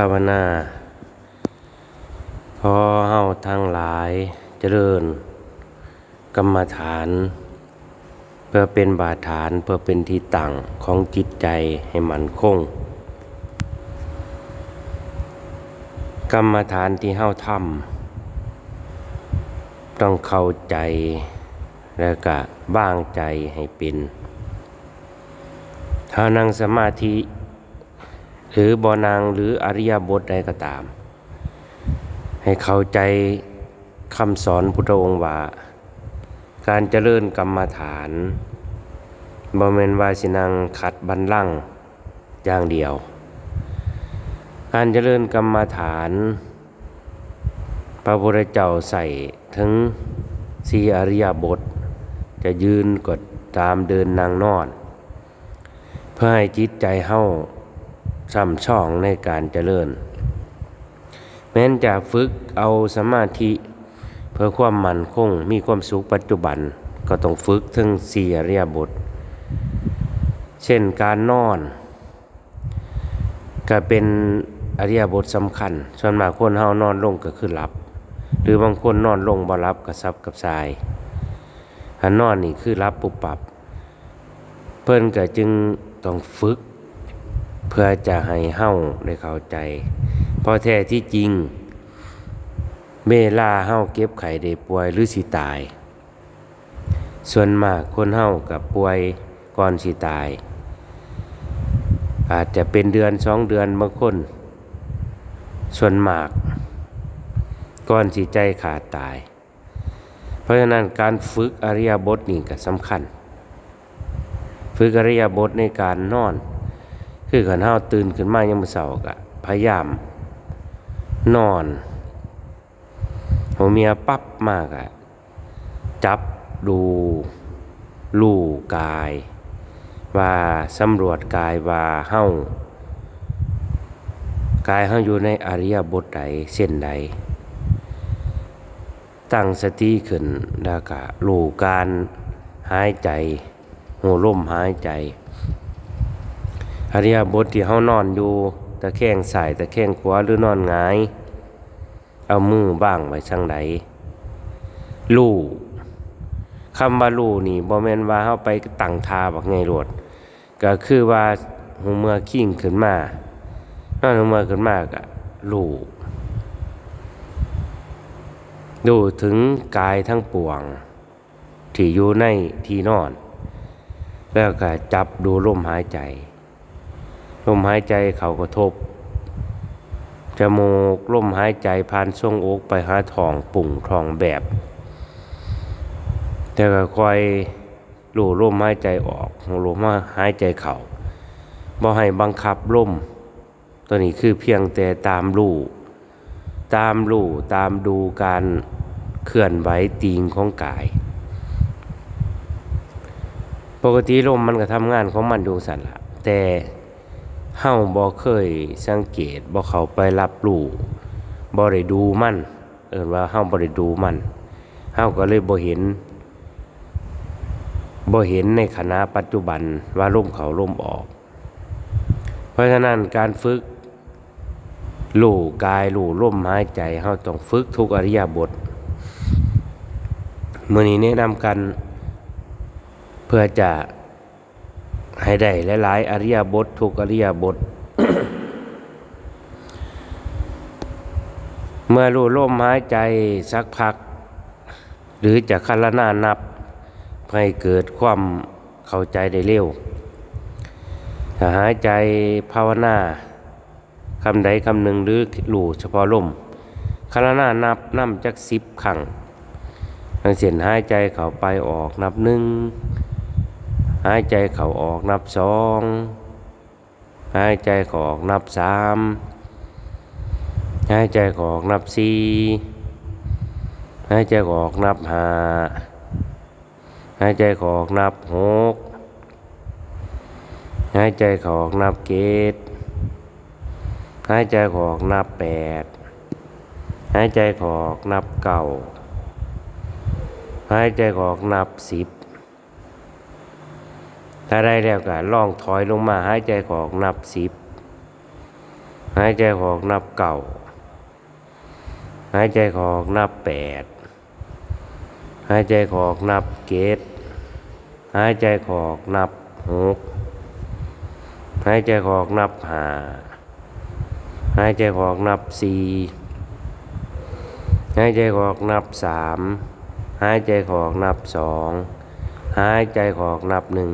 ภาวนาพอเฮาทั้งหลายเจริญ กรรมฐาน เพื่อเป็นบาฐานเพื่อเป็นที่ตั้งของจิตใจให้มันคง กรรมฐานที่เฮาทำต้องเข้าใจแล้วก็บ้างใจให้เป็น ถ้านั่งสมาธิ หรือบอนางหรืออริยบทใดก็ตาม ให้เข้าใจคำสอนพุทธองค์ว่าการเจริญกรรมฐานบ่แม่นว่าสินังขัดบันลังอย่างเดียว การเจริญกรรมฐาน พระพุทธเจ้าใส่ถึงสีอริยบท จะยืนกดตามเดินนางนอน เพื่อให้จิตใจเฮ้า ช่ำช่องในการเจริญ แม้นจะฝึกเอาสมาธิเพื่อความมั่นคงมีความสุขปัจจุบันก็ต้องฝึกถึงสี่อริยบท เช่นการนอน ก็เป็นอริยบทสำคัญ ส่วนมากคนเฮานอนลงก็คือหลับ หรือบางคนนอนลงบ่หลับกับซับกับทรายถ้านอนนี่คือรับปุบปับ เพิ่นก็จึงต้องฝึก เพื่อจะให้เฮ้าได้เข้าใจ เพราะแท้ที่จริงเวลาเฮ้าเก็บไข่ได้ป่วยหรือสิตาย ส่วนมากคนเฮ้ากับป่วยก่อนสิตาย อาจจะเป็นเดือนสองเดือนบางคน ส่วนมากก่อนสิใจขาดตาย เพราะฉะนั้นการฝึกอริยบทนี่ก็สำคัญ ฝึกอริยบทในการนอน คือขันเฮาตื่นขึ้นมายังมือเสาร์กะพยายาม นอนหัวเมียปั๊บมากอะจับดูลู่กาย ว่าสำรวจกายว่าเฮากายเฮาอยู่ในอริยบทใดเส้นใด ตั้งสติขึ้นแล้วก็ลู่การหายใจหูลมหายใจ อริยบทที่เฮานอนอยู่ตะแคงสายตะแคงขวาหรือนอนงาย เอามือบ้างไว้ช่างใดลู่คำว่าลู่นี่บ่แม่นว่าเฮาไปตั้งทาบักไงโลดก็คือว่าหูเมื่อขิ้งขึ้นมานอนหูเมื่อขึ้นมาก็ลู่ดูถึงกายทั้งปวง ที่อยู่ในที่นอน แล้วก็จับดูลมหายใจ ลมหายใจเขากระทบ จมูกลมหายใจผ่านช่วงอกไปหาท้องปุ่งท้องแบบ แต่ก็คอยรู้ลมหายใจออกลมหายใจเขาบ่ให้บังคับลมตัวนี้คือเพียงแต่ตามรู้ตามรู้ตามดูการเคลื่อนไหวตีงของกาย ปกติลมมันก็ทำงานของมันอยู่สั่นละแต่ เฮาบ่เคยสังเกตบ่เข้าไปรับรู้บ่ได้ดูมัน เอิ้นว่าเฮาบ่ได้ดูมันเฮาก็เลยบ่เห็นบ่เห็นในขณะปัจจุบันว่าลมเขาลมออก เพราะฉะนั้นการฝึกรู้กายรู้ลมหายใจเฮาต้องฝึกทุกอริยบทมื้อนี้แนะนำกันเพื่อจะ ให้ได้หลายๆอริยบททุกอริยบท เมื่อรู้ลมหายใจสักพัก หรือจะคันลนานับให้เกิดความเข้าใจได้เร็วถ้าหายใจภาวนาคำใดคำหนึ่งหรือหลู่เฉพาะลมคันลนานับนับจักสิบครั้งทางเสียนหายใจเข้าไปออกนับหนึ่ง หายใจเข้าออกนับสองหายใจเข้าออกนับสามหายใจเข้าออกนับสี่หายใจเข้าออกนับห้าหายใจเข้าออกนับหกหายใจเข้าออกนับเจ็ดหายใจเข้าออกนับแปดหายใจเข้าออกนับเก้าหายใจเข้าออกนับสิบ ถ้าได้แล้วก็ล่องถอยลงมาหายใจออกนับสิบหายใจออกนับเก่าหายใจออกนับแปดหายใจออกนับเกตหายใจออกนับหกหายใจออกนับห้าหายใจออกนับสี่หายใจออกนับสามหายใจออกนับสองหายใจออกนับหนึ่ง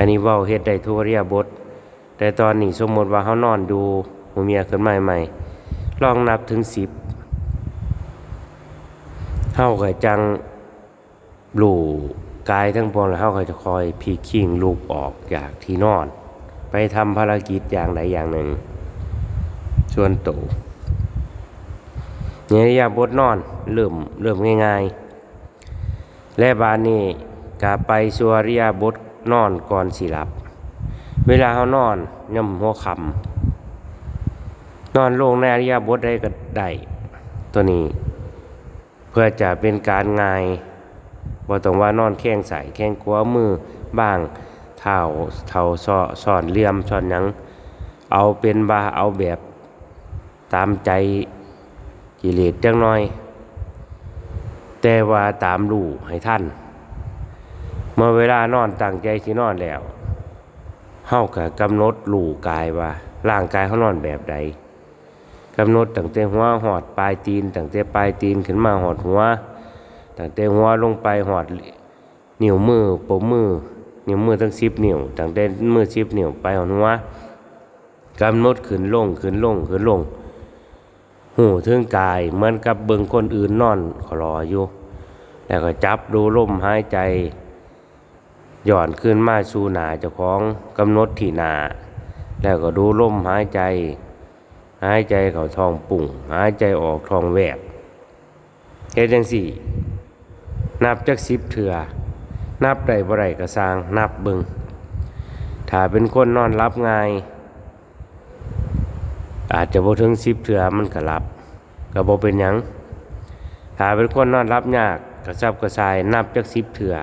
อันนี้เว่าเฮ็ดได้ทุกอริยบท แต่ตอนนี้สมมติว่าเขานอนดูหมูเมียขึ้นมาใหม่ลองนับถึงสิบเฮาก็จังหลู่กายทั้งปวงแล้วเฮาก็จะคอยพีคิงลูกออกจากที่นอน ไปทำภารกิจอย่างใดอย่างหนึ่ง ส่วนตัวเนี่ยอริยาบทนอนเริ่มเริ่มง่าย ๆ และบานนี้กาไปสัวริยาบท นอนก่อนสิหลับ เวลาเขานอนย่ำหัวคำนอนลงในอริยาบทได้ก็ได้ตัวนี้ เพื่อจะเป็นการง่ายบ่ต้องว่านอนแข้งใส่แข้งขวามือบ้างเท้าเท้าซอสอนเหลี่ยมสอนหยังเอาเป็นบาเอาแบบตามใจกิเลสจังน้อย แต่ว่าตามรู้ให้ท่าน มื่อเวลานอนตั้งใจที่นอนแล้วเฮาก็กำหนดรู้กายว่าร่างกายเขานอนแบบใดกำหนดตั้งแต่หัวหอดปลายตีนตั้งแต่ปลายตีนขึ้นมาหอดหัวตั้งแต่หัวลงไปหอดนิ้วมือปมมือนิ้วมือทั้งสิบนิ้วตั้งแต่มือสิบนิ้วไปหอดหัวกำหนดขึ้นลงขึ้นลงขึ้นลงหูถึงกายเหมือนกับเบิ่งคนอื่นนอนขอรออยู่ แล้วก็จับดูลมหายใจ ย่อนขึ้นมาสู่หนาเจ้าของกำหนดที่หนา แล้วก็ดูลมหายใจ หายใจเข้าท้องปุ่ง หายใจออกท้องแวบเฮ็ดจังสี่ นับจักสิบเถื่อนับได้บ่ได้ก็สางนับเบิงถ้าเป็นคนนอนรับง่าย อาจจะบ่ถึงสิบเถื่อมันก็หลับก็บ่เป็นหยังถ้าเป็นคนนอนรับยากกระซับกระซายนับจักสิบเถื่อ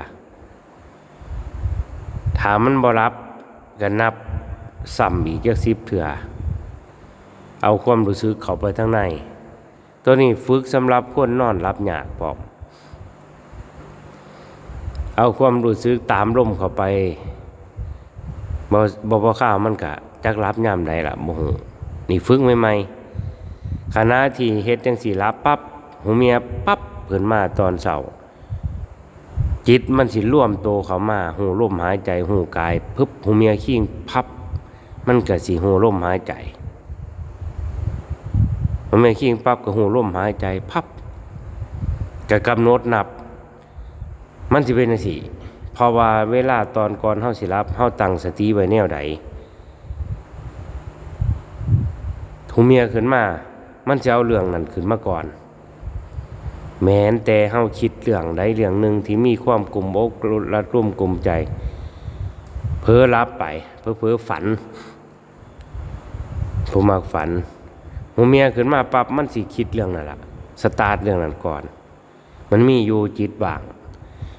ถามันบ่รับก็นับซ้ำอีกจักสิบเถื่อเอาความรู้สึกเข้าไปทางใน ตัวนี้ฝึกสำหรับคนนอนรับยากพร้อมเอาความรู้สึกตามลมเข้าไปบ่บ่พอข้าวมันกะจักรับยามใดล่ะบ่ฮู้นี่ฝึกใหม่ๆขณะที่เฮ็ดจังสี่รับปั๊บหูเมียปั๊บขึ้นมาตอนเช้า จิตมันสิร่วมโตเข้ามาหูลมหายใจหูกายพึบหูเมียขิ้งพับ มันเก็สิหูลมหายใจหูเมียขิ้งปั๊บก็หูลมหายใจพับก็กำหนดนับ มันสิเป็นจังซี่เพราะว่าเวลาตอนก่อนเฮาสิรับเฮาตั้งสติไว้แนวใดหูเมียขึ้นมา มันจะเอาเรื่องนั้นขึ้นมาก่อน แม้นแต่เฮาคิดเรื่องใดเรื่องหนึ่งที่มีความกลุ่มอกและร่วมกลุ่มใจ เพ้อรับไป เพ้อเพ้อฝัน ผมมักฝันหูเมียขึ้นมาปรับมันสิคิดเรื่องนั้นละสตาร์ทเรื่องนั้นก่อน มันมีอยู่จิตว่าง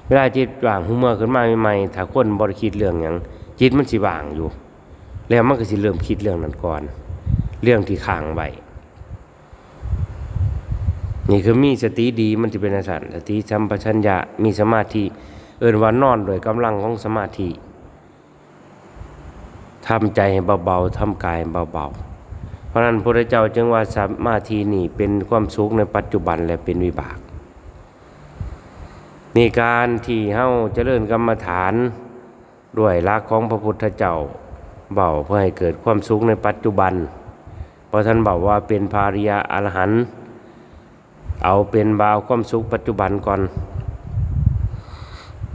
เวลาจิตว่างหูเมื่อขึ้นมาใหม่ๆถ้าคนบ่ได้คิดเรื่องหยังจิตมันสิว่างอยู่ แล้วมันก็สิเริ่มคิดเรื่องนั้นก่อน เรื่องที่ค้างไว้ นี่คือมีสติดีมันจะเป็นอาสันสติสัมปชัญญะมีสมาธิเอินว่านอนโดยกำลังของสมาธิทำใจให้เบาๆทำกายเบาๆ เพราะนั้นพระเจ้าจึงว่าสมาธินี่เป็นความสุขในปัจจุบันและเป็นวิบากนี่การที่เฮาเจริญกรรมฐานด้วยรักของพระพุทธเจ้าเบาเพื่อให้เกิดความสุขในปัจจุบัน เพราะท่านบอกว่าเป็นภาริยาอรหันต์ เอาเป็นบาวความสุขปัจจุบันก่อน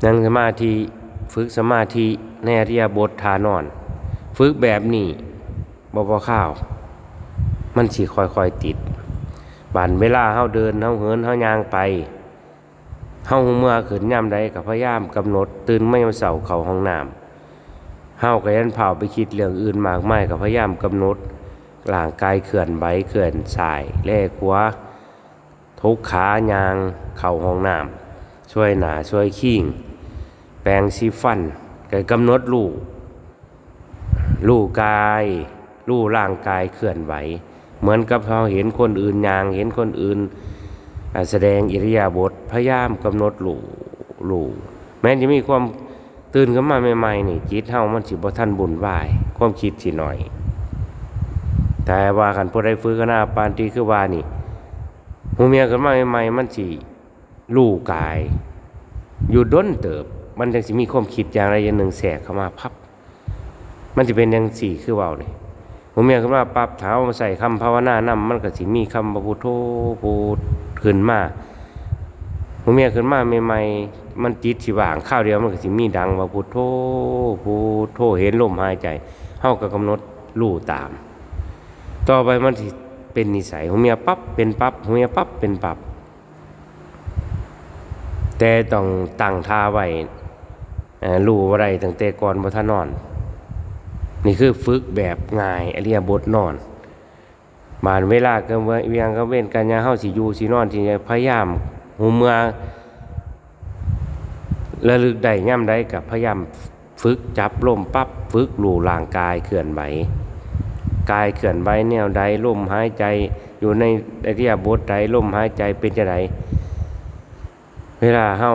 นั่งสมาธิฝึกสมาธิในอริยบททานอน ฝึกแบบนี้บ่พอข้าว มันสิค่อยๆติดบานเวลาเฮาเดินเฮาเหินเฮายางไปเฮาเมื่อขึ้นยามใดก็พยายามกำหนด ตื่นไม่ยามเสาเขาห้องน้ำเฮาก็ยันเผาไปคิดเรื่องอื่นมากมายก็พยายามกำหนดร่างกายเคลื่อนไหวเคลื่อนสายแลกขวา ทุกขายาง เข่าห้องน้ำช่วยหนาช่วยขิงแปรงสีฟันก็กำหนดลูกลูกกายรู้ร่างกายเคลื่อนไหว เหมือนกับเราเห็นคนอื่นยาง เห็นคนอื่น แสดงอิริยาบถพยายามกำหนดรู้รู้แม้จะมีความตื่นขึ้นมาใหม่ๆนี่จิตเฮามันสิบ่ทันบุญวาย ความคิดสิหน่อย แต่ว่าคันผู้ใดฟื้นก็น่าปานตีคือว่านี่ หูเมียขึ้นมาใหม่ๆมันสิรู้กาย อยู่ด้นเติบ มันจังสิมีความคิดอย่างใดอย่างหนึ่งแทรกเข้ามาพับ มันจะเป็นอย่างสี่คือเว้านี่ผมเมียขึ้นมาปรับเท้ามาใส่คำภาวนานำมันก็สิมีคำพระพุทโธพูดขึ้นมาผมเมียขึ้นมาใหม่ๆมันจิตสิว่างข้าวเดียวมันก็สิมีดังว่าพุทโธพุทโธเห็นลมหายใจเฮาก็กำหนดรู้ตาม ต่อไปมันสิ เป็นนิสัยผมเมียปั๊บเป็นปั๊บผมเมียปั๊บเป็นปั๊บแต่ต้องตั้งท่าไว้รู้อะไรตั้งแต่ก่อนบ่ทันนอน นี่คือฝึกแบบง่ายอริยบทนอนบานเวลาก็เวียงก็เว้นกันยาเฮาสิอยู่สินอนสิพยายามหูเมือระลึกได้ย่ำได้กับพยายามฝึกจับลมปั๊บฝึกรู้ร่างกายเคลื่อนไหว กายเคลื่อนไหวแนวใดลมหายใจอยู่ในอริยบทใดลมหายใจเป็นจะไดเวลาเฮา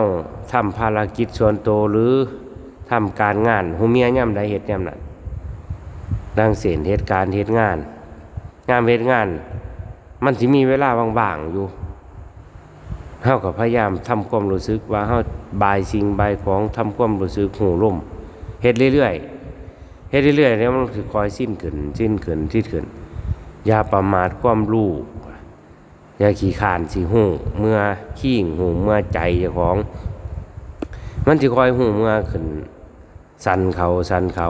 ทำภารกิจส่วนตัวหรือทำการงานหูเมียย่ำใดเฮ็ดย่ำนั้นดังเสียนเหตุการณ์เหตุงาน งานเหตุงาน มันสิมีเวลาว่างๆอยู่เฮาก็พยายามทำความรู้สึกว่าเฮาบายสิ่งบายของทำความรู้สึกหูร่มเฮ็ดเรื่อยๆ เฮ็ดเรื่อยๆแล้วมันคือคอยสิ้นขึ้นสิ้นขึ้นสิ้นขึ้นอย่าประมาทความรู้อย่าขี้ขานสิหูเมื่อขี้งหูเมื่อใจเจ้าของ มันสิคอยหูเมื่อขึ้นสั่นเขาสั่นเขา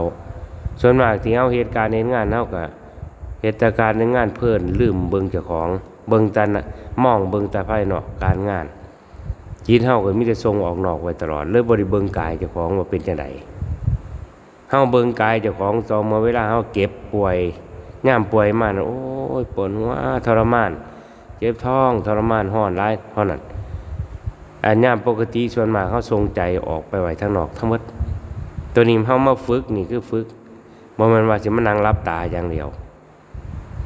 ส่วนมากที่เฮาเหตุการณ์ในงานเฮาก็เหตุการณ์ในงานเพิ่นลืมเบิ่งเจ้าของ เบิ่งต่น่ะมองเบิ่งแต่ภายนอกการงานจิตเฮาก็มีแต่ทรงออกนอกไว้ตลอดเลยบ่ได้เบิ่งกายเจ้าของว่าเป็นจังได เฮาเบิ่งกายเจ้าของตอนเมื่อเวลาเฮาเก็บป่วยยามป่วยมาน่ะโอ้ยปวดหัวทรมาน เจ็บท้องทรมานร้อนหลายเท่านั้นอันยามปกติส่วนมากเฮาทรงใจออกไปไว้ทางนอกทั้งหมดตัวนี้เฮามาฝึกนี่คือฝึกบ่แมันว่าสิมานั่งรับตาอย่างเดียว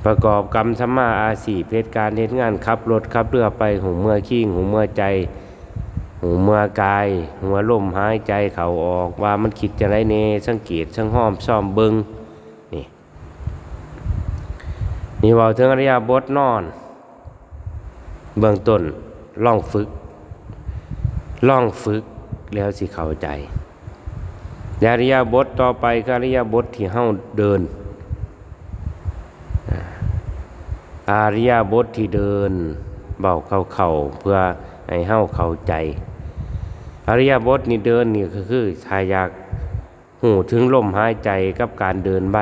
ประกอบกรรมธรรมาอาชีพเพศการเฮ็ดงานขับรถขับเรือไปหูเมื่อขี้หูเมื่อใจ หูเมื่อกาย หัวลมหายใจเขาออกว่ามันคิดจะไรเนสังเกตสังห้อมซ่อมเบิงนี่นี่เว่าถึงอริยบทนอน เบื้องต้นล่องฝึกล่องฝึกแล้วสิเข้าใจอริยบทต่อไปก็อริยบทที่เฮาเดินอาริยบทที่เดินเบาเข้าเข่าเพื่อให้เฮาเข้าใจ อริยบทนี่เดินนี่ก็คือทายอยากหูถึงลมหายใจกับการเดินใบ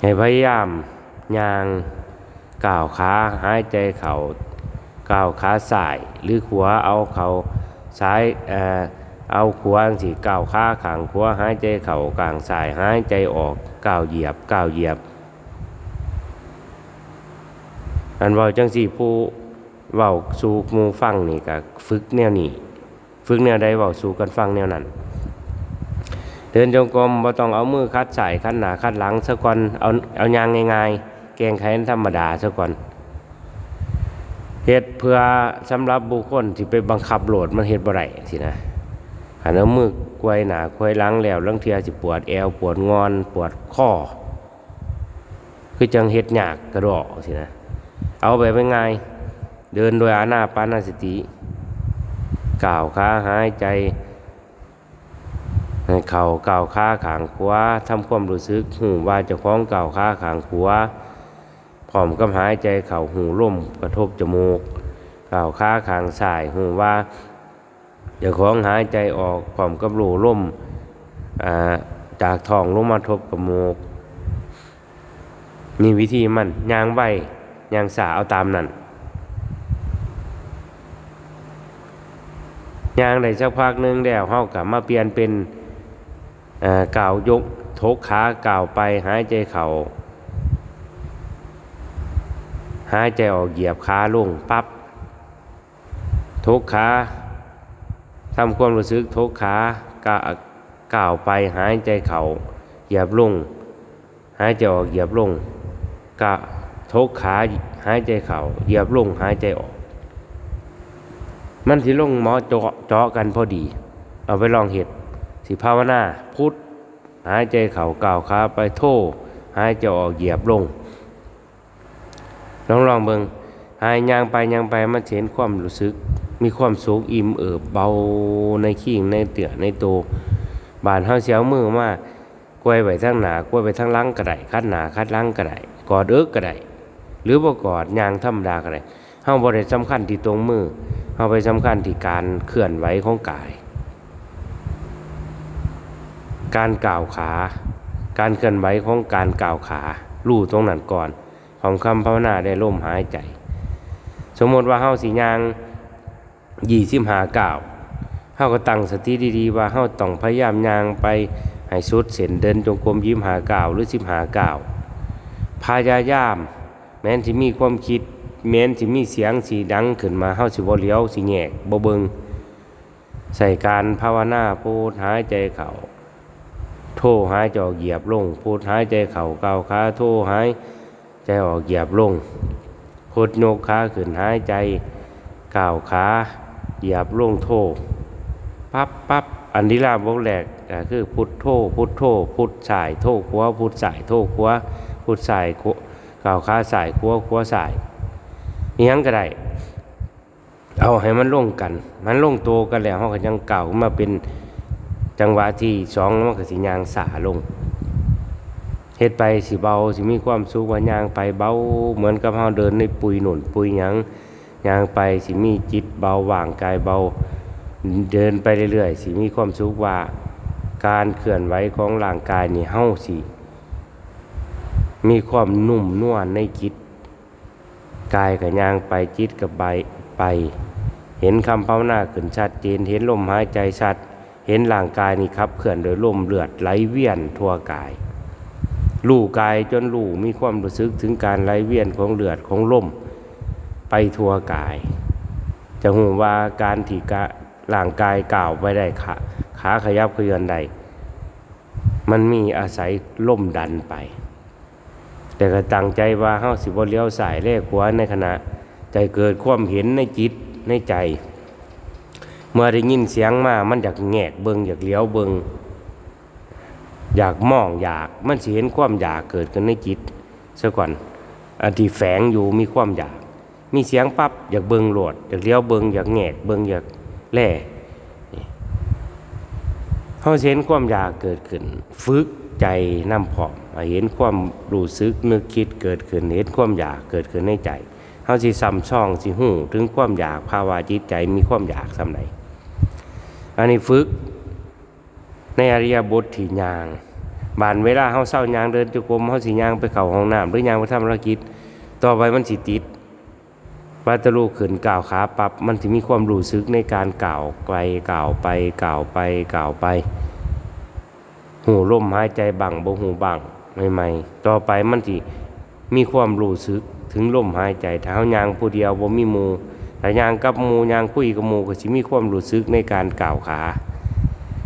ให้พยายามยางก้าวขาหายใจเข่าก้าวขาซ้ายหรือขวาเอาเข่าซ้ายเอ่อเอาขวาสิก้าวขาขางขวาหายใจเข่ากลางสายหายใจออกก้าวเหยียบก้าวเหยียบ อันว้าจังสี่ผู้เว้าสู่มูฟังนี่ก็ฝึกแนวนี้ ฝึกแนวใดเว้าสู่กันฟังแนวนั้นเดินจงกรมบ่ต้องเอามือคัดสายคัดหนาคัดหลังซะก่อนเอาเอายางง่ายๆแกงไขธรรมดาซะก่อนเฮ็ดเพื่อสำหรับบุคคลที่ไปบังคับโหลดมันเฮ็ดบ่ได้สินะหันเอามือกวยหนาควยหลังแล้วลังเทียสิปวดแอวปวดงอนปวดข้อ คือจังเฮ็ดยากกระดอกสินะ เอาไปเป็นไงเดินโดยอานาปานาสติ ก่าวขาหายใจเข่าก่าวขาขางขวาทำความรู้สึกหูว่าจะคล้องก่าวขาขางขวาพร้อมกับหายใจเข่าหูร่มกระทบจมูกก่าวขาขางซ้ายหูว่าเจ้าของหายใจออกพร้อมกับรูล่มอ่าจากท้องลงมาทบกับมูกนี่วิธีมันยางใบยางสาเอาตามนั่น ยางได้สักพักหนึงแล้วเฮากลับมาเปลี่ยนเป็นก่าวยกทกขาก่าวไปหายใจเข่าหายใจออกเหยียบขาลงปั๊บทกขาทำความรู้สึกทุกขากะก่าวไปหายใจเขาเหยียบลงหายใจออกเหยียบลงกะทกขาหายใจเข่าเหยียบลงหายใจออก มันสิลงหมอเจาะเจาะกันพอดี เอาไปลองเห็ดสิภาวนาพุทธหายใจเข่าก่าวขาไปโทหายใจออกเหยียบลงลองลองเบิงหายยางไปยางไปมันเห็นความรู้สึก มีความสุขอิ่มเอิบเบาในขี้งในเตือในโตวบานเฮาเสียวมือมากกล้วยไปทางหนากล้วยไปทางลังก็ไดคัดหนาคัดลังก็ไดกอดเอิกก็ไดหรือบ่กอดยางธรรมดาก็ไดาบ่ได้สำคัญที่ตรงมือเฮาไปสำคัญที่การเคลื่อนไหวของกาย การก่าวขา การเคลื่อนไหวของการก่าวขาลู่ตรงนั้นก่อน ของคำภาวนาได้ลมหายใจ สมมติว่าเฮาสิยางยี่สิบหาก้าวเฮาก็ตั้งสติดีๆ ว่าเฮาต้องพยายามยางไปให้สุดเส้นเดินจงกรมยิ้มหาก้าวหรือสิบหาก้าวพยายามแม้นสิมีความคิด แม้นสิมีเสียงสีดังขึ้นมาเฮาสิบ่เลี้ยวสิแงกบ่เบิงใส่การภาวนาพูดหายใจเข้าโทหายใจออกเหยียบลงพูดหายใจเข่าก้าวขาโทหายใจออกเหยียบลงพุดโยกขาขึ้นหายใจก้าวขาเหยียบลงโทปั๊บปั๊บอันที่ลาบกแหลกก็คือพุทโธพุทโธพุทสายโทขวพุทสายโทขวพุทสายขวก้าวขาสายขวาขวาสาย อิหยังก็ได้ เอาให้มันลงกัน มันลงโตกันแล้วเขาก็ยังเก่ามาเป็นจังหวะที่สองมันก็สิยางสาลงเฮ็ดไปสิเบาสิมีความสุขว่ายางไปเบาเหมือนกับเฮาเดินในปุยหนุนปุยหยังยางไปสิมีจิตเบาว่างกายเบาเดินไปเรื่อยๆสิมีความสุขว่าการเคลื่อนไหวของร่างกายนี่เฮาสิมีความนุ่มนวลในจิต กายกับยางไปจิตกับใบไป เห็นคำภาวนาขึ้นชัดเจนเห็นลมหายใจชัด เห็นร่างกายนี่ครับเคลื่อนโดยลมเลือดไหลเวียนทั่วกายลู่กายจนลู่มีความรู้สึกถึงการไหลเวียนของเลือดของลมไปทั่วกาย จะหูว่าการที่กะร่างกายก่าวไปได้ขาขาขยับเคลื่อนใดมันมีอาศัยลมดันไป แต่ก็ตั้งใจว่าเฮาสิบ่เลี้ยวสายเลขขวาในขณะใจเกิดความเห็นในจิตในใจ เมื่อได้ยินเสียงมา มันอยากแงกเบิงอยากเลี้ยวเบิงอยากมองอยากมันสิเห็นความอยากเกิดขึ้นในจิตซะก่อนอันที่แฝงอยู่มีความอยาก มีเสียงปั๊บอยากเบิงโหลดอยากเลี้ยวเบิงอยากแงกเบิงอยากแล่เขาสิเห็นความอยากเกิดขึ้น ฝึก ใจน้ำผอมเห็นความรู้สึกนึกคิดเกิดขึ้นเห็นความอยากเกิดขึ้นในใจเขาสิซ้ำช่องสิหูถึงความอยากภาวะจิตใจมีความอยากสำไหนอันนี้ฝึกในอริยบทที่ยางบานเวลาเขาเศร้ายางเดินจุกรมเขาสิยางไปเข่าห้องน้ำหรือยางไปทำธุรกิจ ต่อไปมันสิติดวัตลูขึ้นกล่าวขาปรับมันสิมีความรู้สึกในการกล่าวไปกล่าวไปกล่าวไปกล่าวไป หูลมหายใจบังบ่หูบังใหม่ๆต่อไปมันสิมีความรู้สึกถึงลมหายใจถ้าเฮายางผู้เดียวบ่มีหมู่ถ้ายางกับหมู่ยางคุยกับหมู่ก็สิมีความรู้สึกในการก่าวขา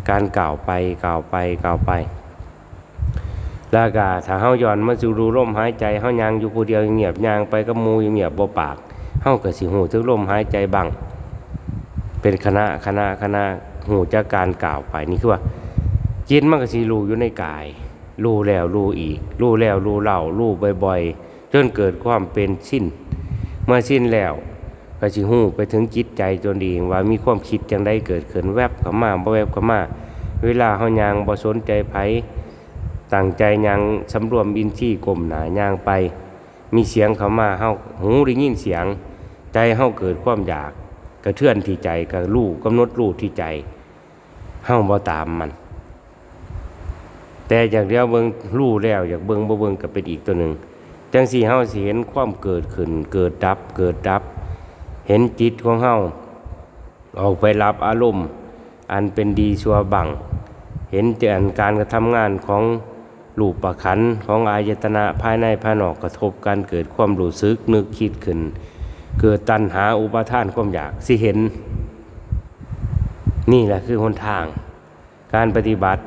การก่าวไปก่าวไปก่าวไปแล้วก็ถ้าเฮาย้อนมาสู่รู้ลมหายใจเฮายางอยู่ผู้เดียวเงียบยางไปกับหมู่เงียบบ่ปากเฮาก็สิหูถึงลมหายใจบังเป็นคณะคณะคณะหูจากการกล่าวไปนี่คือว่า จิตมันก็สิรู้อยู่ในกาย รู้แล้วรู้อีก รู้แล้วรู้เล่ารู้บ่อยๆ จนเกิดความเป็นสิ้น เมื่อสิ้นแล้วก็สิหูไปถึงจิตใจจนดีว่ามีความคิดจังใดเกิดขึ้นแวบเข้ามาบ่แวบเข้ามา เวลาเฮายางบ่สนใจไผตั้งใจยางสำรวมอินทรีย์กลมหนายางไป มีเสียงเข้ามาเฮาหูได้ยินเสียง ใจเฮาเกิดความอยากกระเทือนที่ใจก็รู้กำหนดรู้ที่ใจเฮาบ่ตามมัน แต่อย่างเดียวเบิงรู้แล้ว อยากเบิงบ่เบิงก็เป็นอีกตัวหนึ่งจังสี่เฮาสิเห็นความเกิดขึ้น เกิดดับ เกิดดับ เห็นจิตของเฮาออกไปรับอารมณ์ อันเป็นดีชั่วบัง เห็นแต่อันการกระทำงานของรูปประขันของอายตนะภายในภายนอกกระทบกันเกิดความรู้สึกนึกคิดขึ้น เกิดตัณหาอุปาทานความอยากสิเห็น นี่แหละคือหนทาง การปฏิบัติ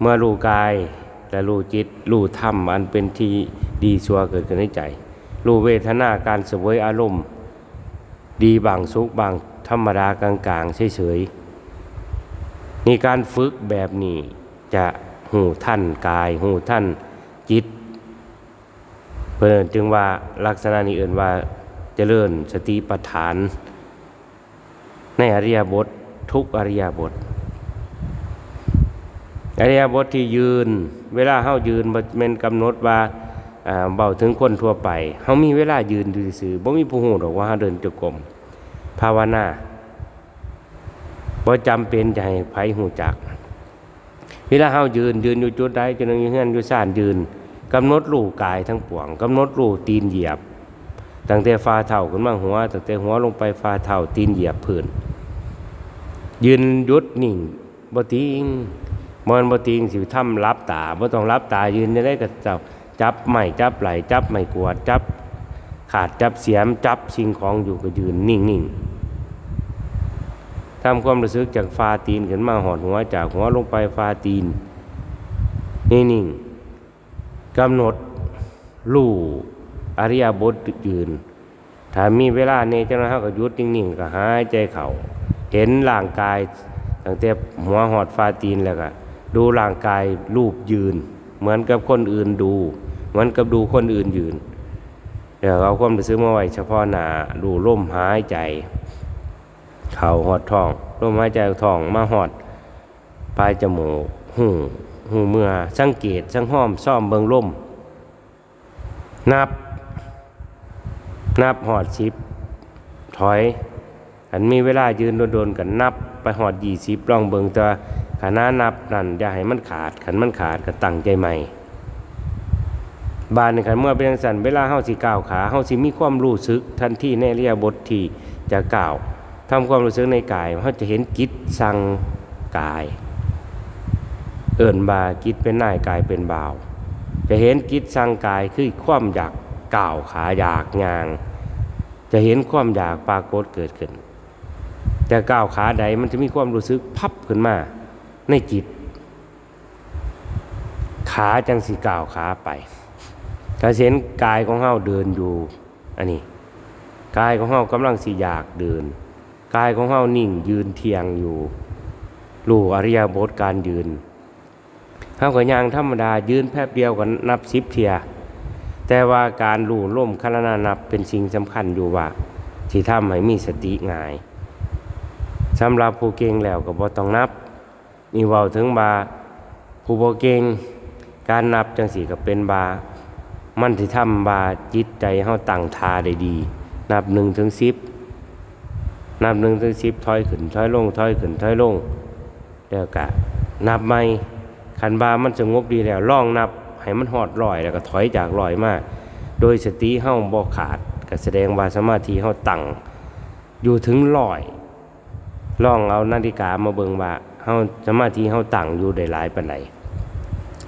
เมื่อรู้กายและรู้จิตรู้ธรรมอันเป็นที่ดีชัวเกิดขึ้นในใจ รู้เวทนาการเสวยอารมณ์ ดีบางสุขบางธรรมดากลางๆเฉยๆนี่การฝึกแบบนี้จะหูท่านกายหูท่านจิต เพื่อนจึงว่าลักษณะนี้เอื่นว่าเจริญสติปัฏฐาน ในอริยบททุกอริยบท อริยบทที่ยืน เวลาเฮายืนม่นกำหนดว่าเบาถึงคนทั่วไปเฮามีเวลายืนอยู่ซื่อบ่มีผู้ฮู้ดอกว่าเฮาเดินจงกรมภาวนาบ่จำเป็นจะให้ไผฮู้จัก เวลาเฮายืนยืนอยู่จุดใดจุดหนึงอยู่เฮือนอยู่ซ่านยืนกำหนดรูกายทั้งปวงกำหนดรูตีนเหยียบตั้งแต่ฝ่าเท้าขึ้นมาหัวตั้งแต่หัวลงไปฝ่าเท้าตีนเหยียบพื้นยืนยุดนิ่งบ่ติง มันบ่ติงสิทำรับตาบ่ต้องรับตายืนได้ก็เจ้าจับไม้จับไหลจับไม้กวดจับ ขาดจับเสียมจับสิ่งของอยู่ก็ยืนนิ่งๆทำความรู้สึกจากฝ่าตีนขึ้นมาหอดหัวจากหัวลงไปฝ่าตีนนิ่งๆกำหนดรู้อริยบทยืนถ้ามีเวลาในเจ้าหน้าก็ยุดนิ่งๆก็หายใจเข้าเห็นร่างกายตั้งแต่หัวหอดฟาตีนแล้วก็ ดูร่างกายรูปยืน เหมือนกับคนอื่นดู เหมือนกับดูคนอื่นยืนเดี๋ยวเอาความรู้สึกมาไว้เฉพาะหน้าดูลมหายใจ เข่าหอดท้องลมหายใจท้องมาหอดปลายจมูกหูหูเมื่อสังเกตสังห้อมซ่อมเบิงลมนับ นับหอดชิปถอยอันมีเวลายืนโดนๆกันนับไปหอดยี่สิบลองเบิงตัว ขณะนับนั่นอย่าให้มันขาดขันมันขาดก็ตั้งใจใหม่บานในขันเมื่อเป็นสันเวลาเฮาสิก้าวขาเฮาสิมีความรู้สึกทันทีในเรียบทที่จะก้าวทำความรู้สึกในกายเฮาจะเห็นกิจสั่งกาย เอิ่นบากิจเป็นนายกายเป็นบ่าว จะเห็นกิจสั่งกายคือความอยากก้าวขาอยากงาง จะเห็นความอยากปรากฏเกิดขึ้นแต่ก้าวขาใดมันจะมีความรู้สึกพับขึ้นมา ในจิต ขาจังสีก้าวขาไปถ้าเห็นกายของเฮาเดินอยู่ อันนี้ กายของเฮากำลังสิอยากเดิน กายของเฮานิ่งยืนเทียงอยู่รู้อริยบทการยืนเฮาก็ย่างธรรมดายืนแป๊บเดียวก็นับสิบเทีย แต่ว่าการรู้ล่มคณนานับเป็นสิ่งสำคัญอยู่ว่าที่ทำให้มีสติง่ายสำหรับผู้เก่งแล้วก็บ่ต้องนับ นี่เว้าถึงบาผู้บ่เก่งการนับจังสี่ก็เป็นบามันที่ทำบาจิตใจเฮาตั้งทาได้ดี นับหนึ่งถึงสิบนับหนึ่งถึงสิบถอยขึ้นถอยลงถอยขึ้นถอยลงแล้วก็นับไม่ขันบามันสงบดีแล้วลองนับให้มันหอดลอยแล้วก็ถอยจากลอยมาโดยสติเฮาบ่ขาดก็แสดงว่าสมาธิเฮาตั้งอยู่ถึงลอยลองเอานาฬิกามาเบิงว่าเฮาสมาธิเฮาตั้งอยู่ได้หลายปานใด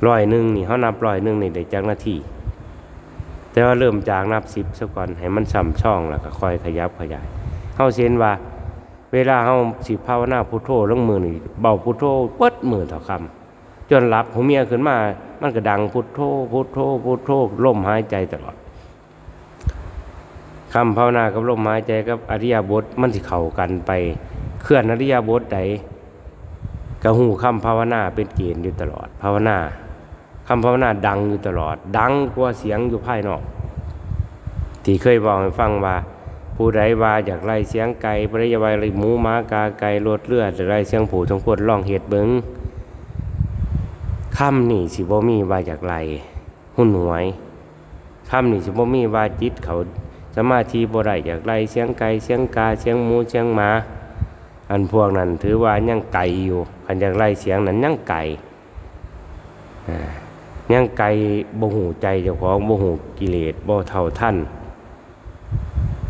ร้อยหนึ่งนี่เฮานับร้อยหนึ่งนี่ได้จักนาทีแต่ว่าเริ่มจากนับสิบซะก่อนให้มันซ้ำช่องแล้วก็ค่อยขยับขยายเฮาเห็นว่า เวลาเฮาสิภาวนาพุทโธลงมือนี่เบาพุทโธเปิดมือเท่าคำจนหลับหัวเมียขึ้นมา มันก็ดังพุทโธพุทโธพุทโธลมหายใจตลอดคำภาวนากับลมหายใจกับอริยบทมันสิเข้ากันไป เคลื่อนอริยบทใด กระหูคำภาวนาเป็นเกณฑ์อยู่ตลอด ภาวนาคำภาวนาดังอยู่ตลอด ดังกว่าเสียงอยู่ภายนอก ที่เคยบอกให้ฟังว่า ผู้ใดว่าอยากไล่เสียงไก่ปริยวัยไล่หมูหมากาไก่รดเลือดหรือไล่เสียงผูทงควดล่องเหตุเบิงคำนี่สิบ่มีว่าอยากไล่หุ่นหวยคำนี่สิบ่มีว่าจิตเขาสมาธิบ่ได้อยากไล่เสียงไก่เสียงกาเสียงหมูเสียงหมาอันพวกนั้นถือว่ายังไก่อยู่ คันอยากไล่เสียงนั้นยังไก่อ่ายังไก่บ่หูใจเจ้าของบ่หูกิเลสบ่เท่าท่าน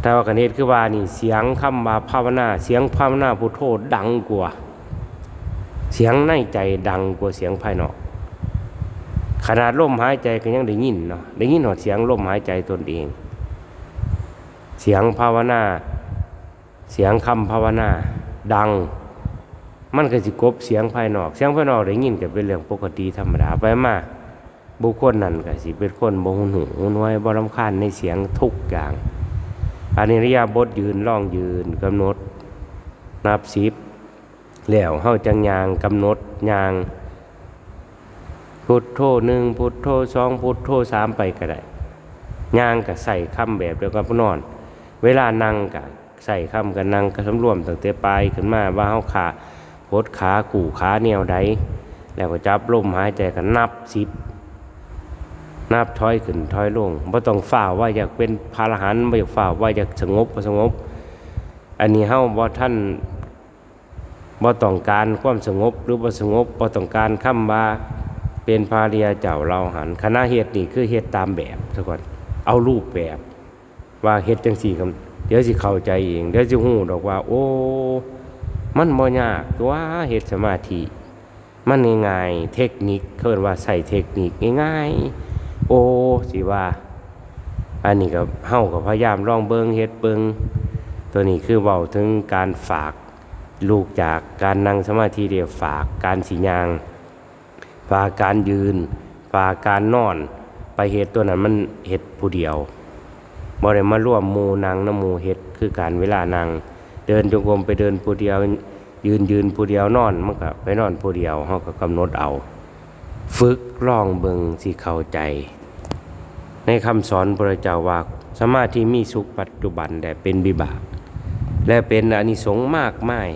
แต่ว่ากันเทศคือว่านี่เสียงคำว่าภาวนา เสียงภาวนาพุทโธดังกว่า เสียงในใจดังกว่าเสียงภายนอก ขนาดลมหายใจก็ยังได้ยินเนาะได้ยินหอดเสียงลมหายใจตนเอง เสียงภาวนา เสียงคำภาวนา ดัง มันก็สิกบเสียงภายนอก เสียงภายนอกได้ยินก็เป็นเรื่องปกติธรรมดาไปมาบุคคลนั้นก็สิเป็นคนบ่หูหูหูน้อยบ่รำคาญในเสียงทุกอย่างอันนี้ระยะบทยืนล่องยืนกำหนดนับสิบแล้วเฮาจังยางกำหนดยาง พุทโธหนึ่งพุทโธสองพุทโธสามไปก็ได้ยางก็ใส่คำแบบเดียวกับผู้นอน เวลานั่งก็ใส่คำกันนั่งก็สำรวมตั้งแต่ปลายขึ้นมาว่าเฮาขา โพดขากู่ขาแนวใดแล้วก็จับลมหายใจกันนับสิบนับถอยขึ้นถอยลงบ่ต้องฝ่าว่าอยากเป็นพระอรหันต์บ่อยากฝ่าว่าอยากสงบบ่สงบ อันนี้เฮาบ่ท่านบ่ต้องการความสงบหรือบ่สงบบ่ต้องการคำว่าเป็นพาเรียเจ้าเราหันคณะเฮ็ดนี่คือเฮ็ดตามแบบซะก่อนเอารูปแบบ ว่าเฮ็ดจังซี่คำเดี๋ยวสิเข้าใจเองเดี๋ยวสิฮู้ดอกว่า โอ้ มันบ่ยากตัวเฮ็ดสมาธิ มันง่ายๆเทคนิคเขาเรียกว่าใส่เทคนิคง่ายๆ โอ้สิว่า อันนี้ก็เฮาก็พยายามลองเบิงเฮ็ดเบิงตัวนี้คือเว้าถึงการฝากลูกจากการนั่งสมาธิเดียวฝากการสิยาง ฝากการยืน ฝากการนอน ไปเฮ็ดตัวนั้นมันเฮ็ดผู้เดียวบ่ได้มาร่วมหมู่นางน้ำหมู่เฮ็ดคือการเวลานาง เดินจงกรมไปเดินผู้เดียว ยืนยืนผู้เดียวนอนมันก็ไปนอนผู้เดียวเฮาก็กำหนดเอา ฝึกลองเบิ่งสิเข้าใจ ในคำสอนพระเจ้าว่าสมาธิมีสุขปัจจุบันแต่เป็นบิบาก และเป็นอนิสงส์มากมาย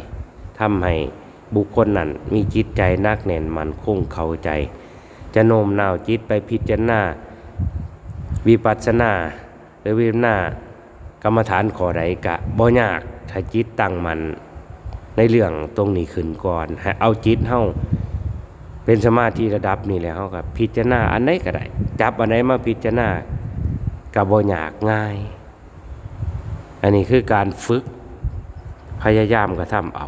ทำให้บุคคลนั้นมีจิตใจนักแน่นมันคงเข้าใจ จะโน้มน้าวจิตไปพิจารณาวิปัสสนาหรือวิปัสสนากรรมฐานขอใดกะบ่ยาก ถ้าจิตตั้งมันในเรื่องตรงนี้ขึ้นก่อนให้เอาจิตเฮาเป็นสมาธิระดับนี้แล้วเฮาก็พิจารณาอันไหนก็ได้จับอันไหนมาพิจารณากับบอยากง่าย อันนี้คือการฝึกพยายามกระทำเอา